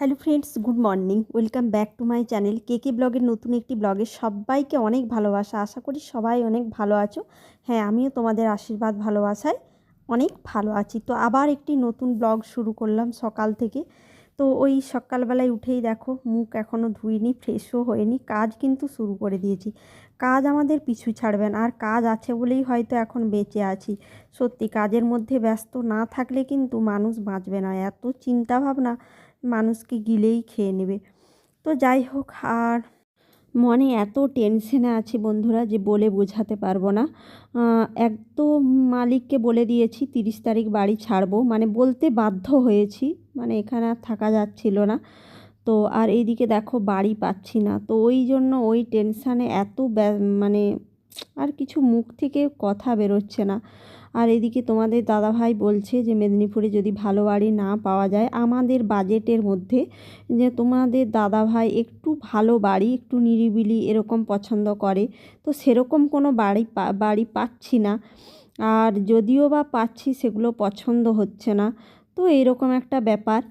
Hello friends, good morning. Welcome back to my channel K K ব্লগের নতুন একটি ব্লগে সবাইকে অনেক ভালোবাসা। আশা করি সবাই অনেক ভালো আছো। হ্যাঁ আমিও তোমাদের আশীর্বাদ, ভালোবাসায় অনেক ভালো আছি। তো আবার একটি নতুন ব্লগ শুরু করলাম সকাল থেকে। তো ওই সকালবেলায় উঠেই দেখো মুখ এখনও ধুইনি, ফ্রেশও হয়নি, কাজ কিন্তু শুরু করে দিয়েছি। কাজ আমাদের পিছু ছাড়বেন আর কাজ আছে বলেই হয়তো এখন বেঁচে আছি। সত্যি কাজের মধ্যে ব্যস্ত না থাকলে কিন্তু মানুষ বাঁচবে না, এত চিন্তা ভাবনা মানুষকে গিলেই খেয়ে নেবে। তো যাই হোক, আর মনে এত টেনশনে আছি বন্ধুরা যে বলে বোঝাতে পারব না। এক তো মালিককে বলে দিয়েছি, তিরিশ তারিখ বাড়ি ছাড়বো। মানে বলতে বাধ্য হয়েছি মানে এখানে আর থাকা যাচ্ছিল না। তো আর এইদিকে দেখো বাড়ি পাচ্ছি না। তো ওই জন্য ওই টেনশানে এত মানে আর কিছু মুখ থেকে কথা বেরোচ্ছে না। আর এদিকে তোমাদের দাদাভাই বলছে যে, মেদিনীপুরে যদি ভালো বাড়ি না পাওয়া যায়, আমাদের বাজেটের মধ্যে যে তোমাদের দাদাভাই একটু ভালো বাড়ি, একটু নিরিবিলি এরকম পছন্দ করে, তো সেরকম কোনো বাড়ি বাড়ি পাচ্ছি না। আর যদিও বা পাচ্ছি, সেগুলো পছন্দ হচ্ছে না। তো এরকম একটা ব্যাপার।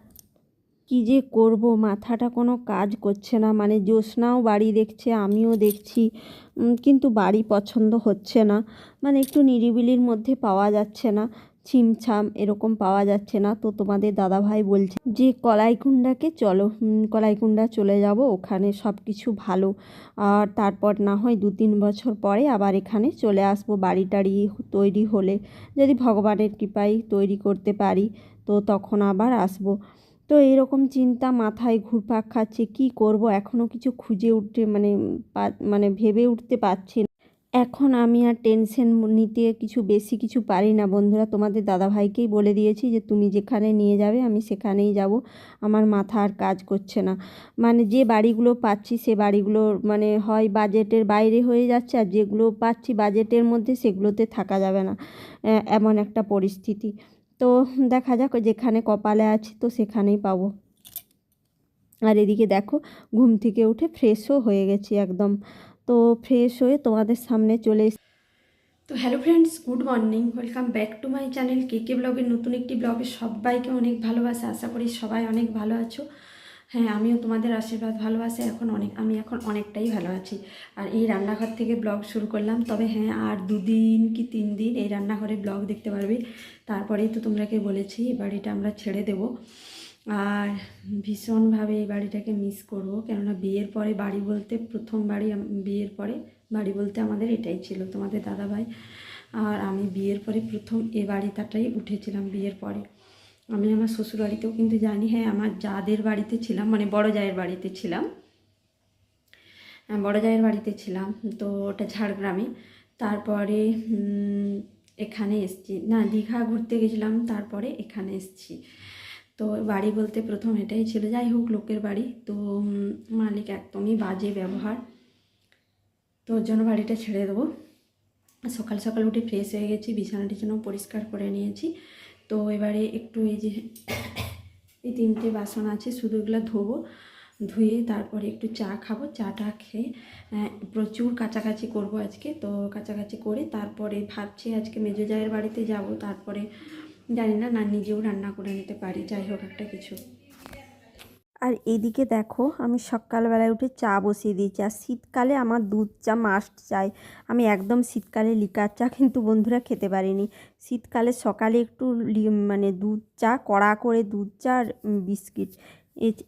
কী যে করব? মাথাটা কোনো কাজ করছে না। মানে জ্যোৎস্নাও বাড়ি দেখছে, আমিও দেখছি। কিন্তু বাড়ি পছন্দ হচ্ছে না। মানে একটু নিরিবিলির মধ্যে পাওয়া যাচ্ছে না। ছিমছাম এরকম পাওয়া যাচ্ছে না। তো তোমাদের দাদাভাই বলছে, যে কলাইকুণ্ডাকে চলো কলাইকুণ্ডা চলে যাব। ওখানে সব কিছু ভালো। আর তারপর না হয় দু তিন বছর পরে আবার এখানে চলে আসব। বাড়ি টাড়ি তৈরি হলে যদি ভগবানের কৃপায় তৈরি করতে পারি, তো তখন আবার আসব। তো এরকম চিন্তা মাথায় ঘুরপাক খাচ্ছে, কি করব? এখনও কিছু খুঁজে উঠতে মানে মানে ভেবে উঠতে পারছি না। এখন আমি আর টেনশন নিতে কিছু বেশি কিছু পারি না বন্ধুরা। তোমাদের দাদাভাইকেই বলে দিয়েছি যে, তুমি যেখানে নিয়ে যাবে, আমি সেখানেই যাব। আমার মাথা আর কাজ করছে না। মানে যে বাড়িগুলো পাচ্ছি, সে বাড়িগুলো মানে হয় বাজেটের বাইরে হয়ে যাচ্ছে আর যেগুলো পাচ্ছি বাজেটের মধ্যে সেগুলোতে থাকা যাবে না। এমন একটা পরিস্থিতি। তো দেখা যাক যেখানে কপালে আছি তো সেখানেই পাবো। আর এদিকে দেখো, ঘুম থেকে উঠে ফ্রেশও হয়ে গেছি একদম। তো ফ্রেশ হয়ে তোমাদের সামনে চলে তো hello friends, good morning. Welcome back to my channel K K ব্লগের নতুন একটি ব্লগে সবাইকে অনেক ভালোবাসা। আশা করি সবাই অনেক ভালো আছো। হ্যাঁ আমিও তোমাদের আশীর্বাদ ভালোবাসি এখন অনেক, আমি এখন অনেকটাই ভালো আছি। আর এই রান্নাঘর থেকে ব্লগ শুরু করলাম, তবে হ্যাঁ আর দুদিন কি তিন দিন এই রান্নাঘরে ব্লগ দেখতে পারবে। তারপরেই তো তোমরাকে বলেছি, এই বাড়িটা আমরা ছেড়ে দেব। আর ভীষণভাবে এই বাড়িটাকে মিস করব, কেননা বিয়ের পরে বাড়ি বলতে, প্রথম বাড়ি বিয়ের পরে বাড়ি বলতে আমাদের এটাই ছিল, তোমাদের দাদাভাই। আর আমি বিয়ের পরে প্রথম এ বাড়িটাটাই উঠেছিলাম বিয়ের পরে। আমি আমার শ্বশুর বাড়িতেও কিন্তু জানি হ্যাঁ আমার যাদের বাড়িতে ছিলাম মানে বড় জায়ের বাড়িতে ছিলাম বড় জায়ের বাড়িতে ছিলাম, তো ওটা ঝাড়গ্রামে। তারপরে এখানে এসছি। না, দীঘা ঘুরতে গেছিলাম, তারপরে এখানে এসছি। তো বাড়ি বলতে প্রথম এটাই ছিল, যাই হোক, লোকের বাড়ি। তো মালিক একদমই বাজে ব্যবহার। তো ওর জন্য বাড়িটা ছেড়ে দেবো। সকাল সকাল উঠে ফ্রেশ হয়ে গেছি বিছানা টিছানাও পরিষ্কার করে নিয়েছি। তো এবারে একটু এই যে এই তিনটে বাসন আছে, শুধু এগুলো ধোবো, ধুয়ে তারপরে একটু চা খাব। চাটা খেয়ে প্রচুর কাছাকাছি করব আজকে। তো কাছাকাছি করে তারপরে ভাবছি আজকে মেজো জায়ের বাড়িতে যাব। তারপরে জানি না না নিজেও রান্না করে নিতে পারি। যাই হোক, একটা কিছু। আর এদিকে দেখো, আমি সকালবেলায় উঠে চা বসিয়ে দিয়েছি। আর শীতকালে আমার দুধ চা মাস্ট চাই। আমি একদম শীতকালে লিকার চা কিন্তু বন্ধুরা খেতে পারিনি। শীতকালে সকালে একটু মানে দুধ চা, কড়া করে দুধ চা আর বিস্কিট।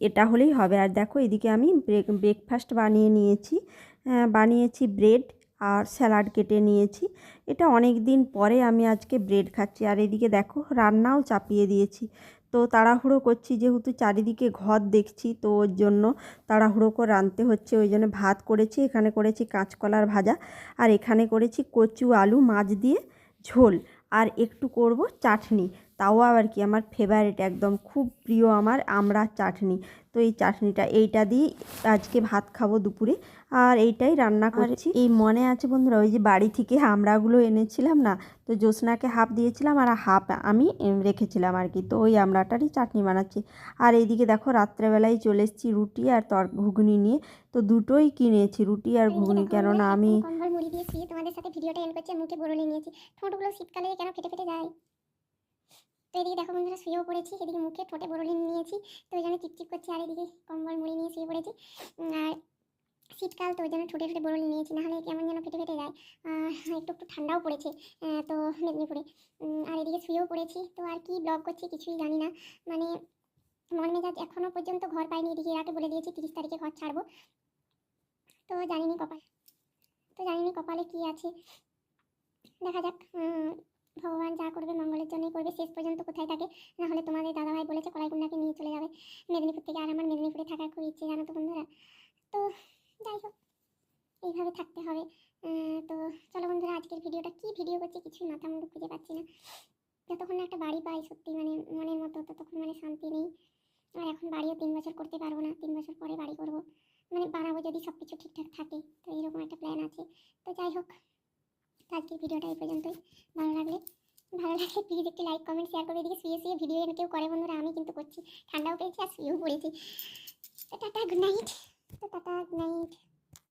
এটা হলেই হবে। আর দেখো, এদিকে আমি ব্রেক ব্রেকফাস্ট বানিয়ে নিয়েছি। বানিয়েছি ব্রেড আর স্যালাড কেটে নিয়েছি। এটা অনেক দিন পরে আমি আজকে ব্রেড খাচ্ছি। আর এদিকে দেখো, রান্নাও চাপিয়ে দিয়েছি। তো তাড়াহুড়ো করছি যেহেতু চারিদিকে ঘর দেখছি, তো ওর জন্য তাড়াহুড়ো করে রাঁধতে হচ্ছে। ওই জন্য ভাত করেছি, এখানে করেছি কাঁচকলার ভাজা আর এখানে করেছি কচু, আলু, মাছ দিয়ে ঝোল। আর একটু করব চাটনি। তাও আবার কি আমার ফেভারিট একদম খুব প্রিয় আমার আমড়ার চাটনি। তো এই চাটনিটা এইটা দিয়ে আজকে ভাত খাব দুপুরে। আর এইটাই রান্না করেছি। এই মনে আছে বন্ধুরা ওই যে বাড়ি থেকে আমড়াগুলো এনেছিলাম না তো জ্যোৎস্নাকে হাফ দিয়েছিলাম আর হাফ আমি রেখেছিলাম আর কি তো ওই আমড়াটারই চাটনি বানাচ্ছি। আর এইদিকে দেখো রাত্রেবেলায় চলে এসেছি রুটি আর তর ঘুগনি নিয়ে তো দুটোই কিনেছি রুটি আর ঘুগনি। কেননা আমি তোমাদের সাথে ভিডিওটা এন্ড করছি মুখে নিয়েছি ঠোঁটগুলো শীতকালে কেন ফেটে ফেটে যায়? তো এদিকে দেখো বন্ধুরা শুয়েও পড়েছি, এদিকে মুখে ঠোঁটে বরলিন নিয়েছি, তো ওই জন্য চিপচিপ করছি, আর এদিকে কম্বল মুড়ি নিয়ে শুয়ে পড়েছি। আর শীতকাল, তো ওই জন্য ঠোঁটে ঠোঁটে বরলিন নিয়েছি, নাহলে কেমন যেন ফেটে ফেটে যায়। একটু একটু ঠান্ডাও পড়েছে তো মেদিনীপুরে। আর এদিকে শুয়েও পড়েছি, তো আর কি ব্লগ করছি কিছুই জানি না। মানে মন মেজাজ এখনও পর্যন্ত ঘর পাইনি এদিকে এরাকে বলে দিয়েছি তিরিশ তারিখে ঘর ছাড়বো। তো জানিনি কপাল, তো জানিনি কপালে কি আছে। দেখা যাক ভগবান যা করবে মঙ্গলের জন্যই করবে, শেষ পর্যন্ত কোথায় থাকে? না হলে তোমাদের দাদাভাই বলেছে কলাইকুন্ডাকে নিয়ে চলে যাবে মেদিনীপুর থেকে। আর আমার মেদিনীপুরে থাকার খুব ইচ্ছে, জানো তো বন্ধুরা? তো যাই হোক, এইভাবে থাকতে হবে। তো চলো বন্ধুরা, আজকের ভিডিওটা কি ভিডিও করছে কিছুই মাথা মুন্ডু খুঁজে পাচ্ছি না। যতক্ষণ না একটা বাড়ি পাই সত্যি মানে মনের মতো, ততক্ষণ মানে শান্তি নেই। আর এখন বাড়িও তিন বছর করতে পারব না, তিন বছর পরে বাড়ি করব। মানে বানাবো যদি সব কিছু ঠিকঠাক থাকে। তো এইরকম একটা প্ল্যান আছে। তো যাই হোক আজকের ভিডিওটা এই পর্যন্তই। ভালো লাগলে ভালো লাগলে প্লিজ একটু লাইক কমেন্ট শেয়ার করে এদিকে শুয়ে শুয়ে ভিডিও কেউ করে বন্ধুরা, আমি কিন্তু করছি। ঠান্ডাও পেয়েছি আর শুয়েও পড়েছি। টাটা গুড নাইট তো টাটা গুড নাইট